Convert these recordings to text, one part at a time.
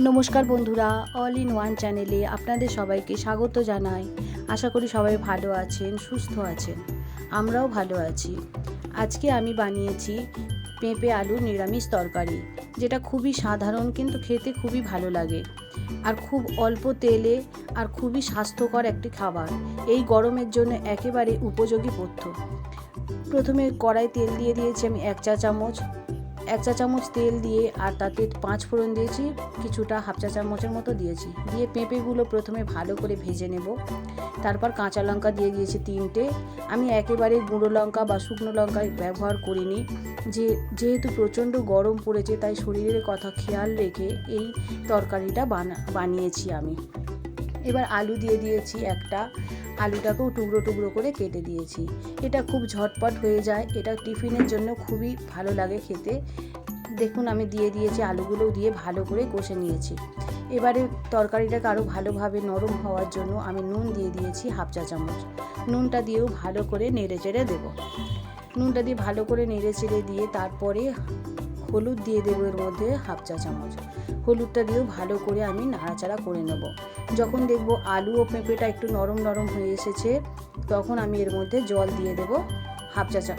নমস্কার বন্ধুরা all in one চ্যানেলে আপনাদের সবাইকে স্বাগত জানাই। আশা করি সবাই ভালো আছেন, সুস্থ আছেন। আমরাও ভালো আছি। আজকে আমি বানিয়েছি পেঁপে আলু নিরামিষ তরকারি, যেটা খুবই সাধারণ কিন্তু খেতে খুবই ভালো লাগে। আর খুব অল্প তেলে আর খুবই স্বাস্থ্যকর একটি খাবার, এই গরমের জন্য একেবারে উপযোগী পথ্য। প্রথমে কড়াই তেল দিয়ে দিয়েছি আমি এক চা চামচ এক চা চামচ তেল দিয়ে আর তাতে পাঁচ ফোড়ন দিয়েছি, কিছুটা হাফ চা চামচের মতো দিয়েছি। দিয়ে পেঁপেগুলো প্রথমে ভালো করে ভেজে নেব। তারপর কাঁচা লঙ্কা দিয়ে দিয়েছি তিনটে। আমি একেবারে গুঁড়ো লঙ্কা বা শুকনো লঙ্কা ব্যবহার করিনি। যে, যেহেতু প্রচণ্ড গরম পড়েছে, তাই শরীরের কথা খেয়াল রেখে এই তরকারিটা বানা, বানিয়েছি আমি। এবার আলু দিয়ে দিয়েছি একটা আলুটাকেও টুকরো টুকরো করে কেটে দিয়েছি। এটা খুব ঝটপট হয়ে যায়। এটা টিফিনের জন্য খুবই ভালো লাগে খেতে। দেখুন, আমি দিয়ে দিয়েছি আলুগুলো দিয়ে ভালো করে কষে নিয়েছি। এবারে তরকারিটাকে আরও ভালোভাবে নরম হওয়ার জন্য আমি নুন দিয়ে দিয়েছি হাফ চা চামচ। নুনটা দিয়েও ভালো করে নেড়ে চেড়ে দেবো। নুনটা দিয়ে ভালো করে নেড়ে চেড়ে দিয়ে তারপরে হলুদ দিয়ে দেবো এর মধ্যে হাফ চা চামচ। হলুদটা দিয়েও ভালো করে আমি নাড়াচাড়া করে নেব। যখন দেখব আলু ও পেঁপেটা একটু নরম নরম হয়ে এসেছে, তখন আমি এর মধ্যে জল দিয়ে দেব হাফ চা চা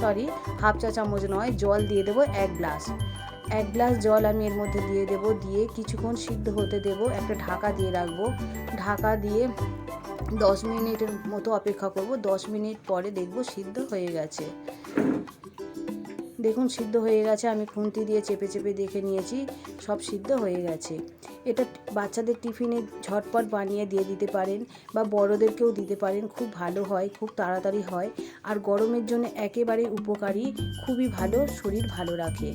সরি, হাফ চা চামচ নয়, জল দিয়ে দেবো এক গ্লাস। এক গ্লাস জল আমি এর মধ্যে দিয়ে দেব, দিয়ে কিছুক্ষণ সিদ্ধ হতে দেব, একটা ঢাকা দিয়ে রাখব। ঢাকা দিয়ে দশ মিনিটের মতো অপেক্ষা করব, দশ মিনিট পরে দেখব সিদ্ধ হয়ে গেছে। দেখুন, সিদ্ধ হয়ে গেছে। আমি খুন্তি দিয়ে চেপে চেপে দেখে নিয়েছি, সব সিদ্ধ হয়ে গেছে। এটা বাচ্চাদের টিফিনে ঝটপট বানিয়ে দিয়ে দিতে পারেন বা বড়োদেরকেও দিতে পারেন। খুব ভালো হয়, খুব তাড়াতাড়ি হয়। আর গরমের জন্য একেবারে উপকারী, খুবই ভালো, শরীর ভালো রাখে।